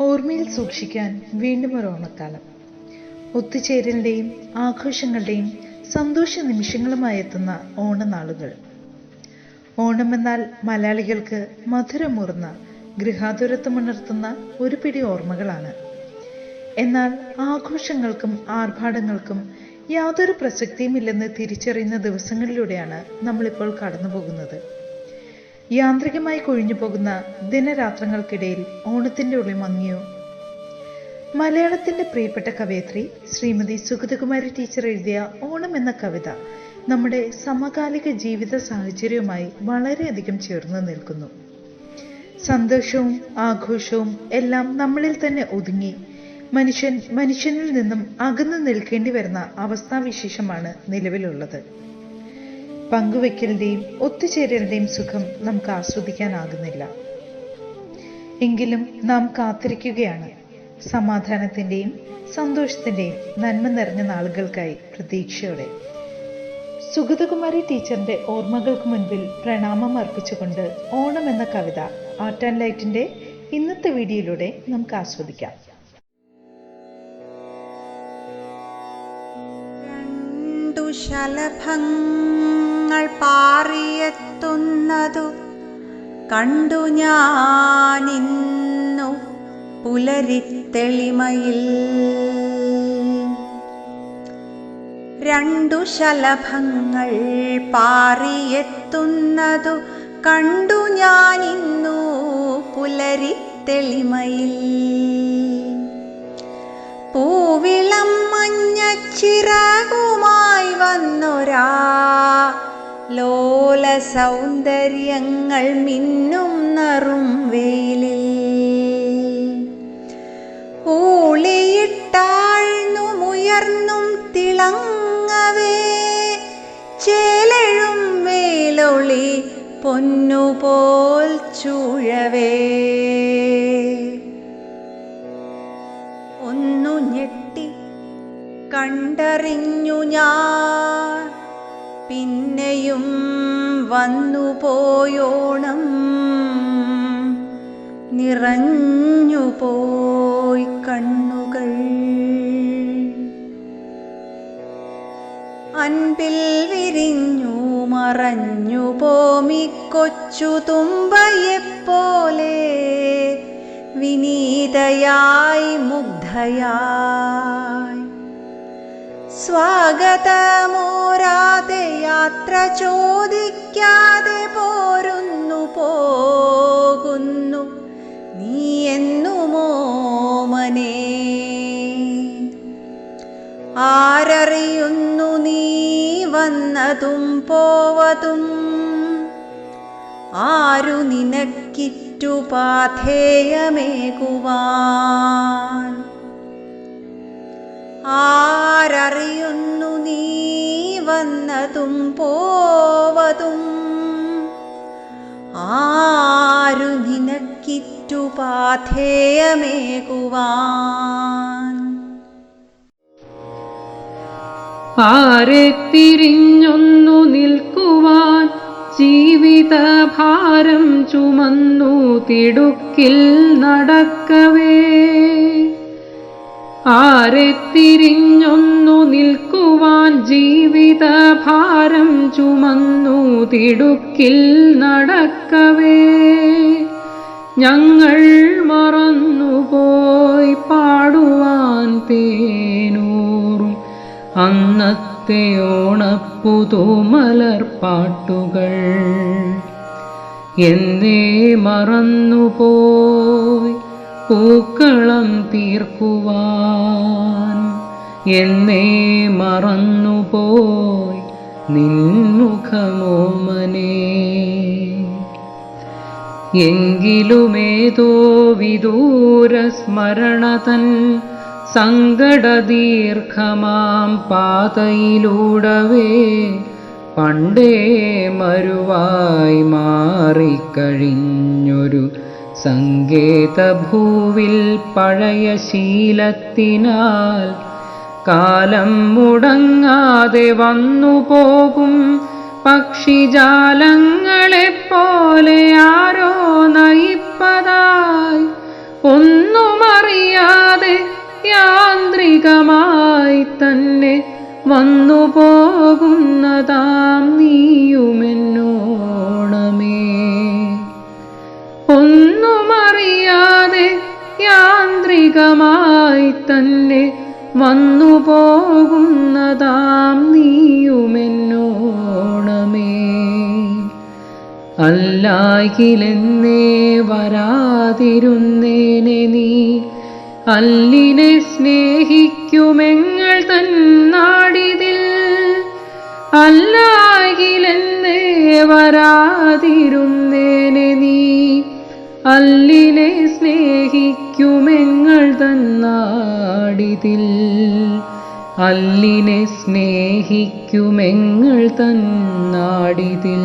ഓർമ്മയിൽ സൂക്ഷിക്കാൻ വീണ്ടും ഒരു ഓണക്കാലം. ഒത്തുചേരലിന്റെയും ആഘോഷങ്ങളുടെയും സന്തോഷ നിമിഷങ്ങളുമായി എത്തുന്ന ഓണനാളുകൾ. ഓണമെന്നാൽ മലയാളികൾക്ക് മധുരമൂർന്ന ഗൃഹാതുരത്വമുണർത്തുന്ന ഒരു പിടി ഓർമ്മകളാണ്. എന്നാൽ ആഘോഷങ്ങൾക്കും ആർഭാടങ്ങൾക്കും യാതൊരു പ്രസക്തിയുമില്ലെന്ന് തിരിച്ചറിയുന്ന ദിവസങ്ങളിലൂടെയാണ് നമ്മളിപ്പോൾ കടന്നു പോകുന്നത് യാന്ത്രികമായി കൊഴിഞ്ഞു പോകുന്ന ദിനരാത്രങ്ങൾക്കിടയിൽ ഓണത്തിന്റെ ഉള്ളിൽ മങ്ങിയോ? മലയാളത്തിന്റെ പ്രിയപ്പെട്ട കവയത്രി ശ്രീമതി സുഗതകുമാരി ടീച്ചർ എഴുതിയ ഓണം എന്ന കവിത നമ്മുടെ സമകാലിക ജീവിത സാഹചര്യവുമായി വളരെയധികം ചേർന്ന് നിൽക്കുന്നു. സന്തോഷവും ആഘോഷവും എല്ലാം നമ്മളിൽ തന്നെ ഒതുങ്ങി മനുഷ്യൻ മനുഷ്യനിൽ നിന്നും അകന്നു നിൽക്കേണ്ടി വരുന്ന അവസ്ഥാവിശേഷമാണ് നിലവിലുള്ളത്. പങ്കുവെക്കലിന്റെയും ഒത്തുചേരലിന്റെയും സുഖം നമുക്ക് ആസ്വദിക്കാനാകുന്നില്ല. എങ്കിലും നാം കാത്തിരിക്കുകയാണ്. സമാധാനത്തിന്റെയും സന്തോഷത്തിന്റെയും നന്മ നിറഞ്ഞ നാളുകൾക്കായി പ്രതീക്ഷയോടെ. സുഗതകുമാരി ടീച്ചറിന്റെ ഓർമ്മകൾക്ക് മുൻപിൽ പ്രണാമം അർപ്പിച്ചുകൊണ്ട് ഓണം എന്ന കവിത ആർട്ട് ആൻഡ് ലൈറ്റിന്റെ ഇന്നത്തെ വീഡിയോയിലൂടെ നമുക്ക് ആസ്വദിക്കാം. രണ്ടു ശലഭങ്ങൾ പാറിയെത്തുന്നതു കണ്ടു ഞാനിന്നു പുലരിത്തെളിമയിൽ രണ്ടു ശലഭങ്ങൾ പാറിയെത്തുന്നതു കണ്ടു ഞാനിന്നു പുലരിത്തെളിമയിൽ പൂവിളം മഞ്ഞച്ചിറകുമായി സൗന്ദര്യങ്ങൾ മിന്നും നറും വെയിലിൽ. ഊളിയിട്ടാഴ്ന്നുമുയർന്നും തിളങ്ങവേ ചേലഴും വേലൊളി പൊന്നുപോൽ ചൂഴവേ. ഒന്നു ഞെട്ടി കണ്ടറിഞ്ഞു ഞാൻ പിന്നെയും വന്നു പോയോണം നിറഞ്ഞു പോയി കണ്ണുകൾ. അൻപിൽ വിരിഞ്ഞു മറഞ്ഞു പോമി കൊച്ചു തുമ്പയെപ്പോലെ വിനീതയായി മുഗ്ധയായി. സ്വാഗതമോരാതെ യാത്ര ചോദിക്കാതെ പോരുന്നു പോകുന്നു. നീ എന്നുമോമനേ ആരറിയുന്നു നീ വന്നതും പോവതും? ആരു നിനക്കിറ്റുപാധേയമേകുവാൻ ആരറിയുന്നു വന്നതും പോവതും ആരു നിനക്കിറ്റു പാഥേയമേകുവാൻ. ആരെ തിരിഞ്ഞൊന്നു നിൽക്കുവാൻ ജീവിതഭാരം ചുമന്നു തിടുക്കിൽ നടക്കവേ. ആരെ തിരിഞ്ഞൊന്നു ജീവിത ഭാരം ചുമന്നു തിടുക്കിൽ നടക്കവേ. ഞങ്ങൾ മറന്നുപോയി പാടുവാൻ തേനൂറും അന്നത്തെ ഓണപ്പുതുമലർപ്പാട്ടുകൾ എന്നേ മറന്നുപോയി പൂക്കളം തീർക്കുവാൻ എന്നേ മറന്നുപോയി നിൻമുഖമോമനേ എങ്കിലുമേതോ വിദൂര സ്മരണതൻ സങ്കടദീർഘമാം പാതയിലൂടവേ പണ്ടേ മരുവായി മാറിക്കഴിഞ്ഞൊരു സങ്കേതഭൂവിൽ പഴയ ശീലത്തിനാൽ കാലം മുടങ്ങാതെ വന്നു പോകും പക്ഷിജാലങ്ങളെപ്പോലെ ആരോ നയിപ്പതായി. ഒന്നുമറിയാതെ യാന്ത്രികമായി തന്നെ വന്നു യാന്ത്രികമായി തന്നെ വന്നു പോകുന്നതാം നീയുമെന്നോണമേ. അല്ലായിലെന്നേ വരാതിരുന്നേനെ നീ. അല്ലിനെ സ്നേഹിക്കുമെങ്ങൾ തന്നാടിതിൽ അല്ലായിലെന്നേ വരാതിരുന്നേനെ നീ. അല്ലിനെ സ്നേഹിക്കുമെങ്ങൾ തന്നാടിതിൽ. അല്ലിനെ സ്നേഹിക്കുമെങ്ങൾ തന്നാടിതിൽ.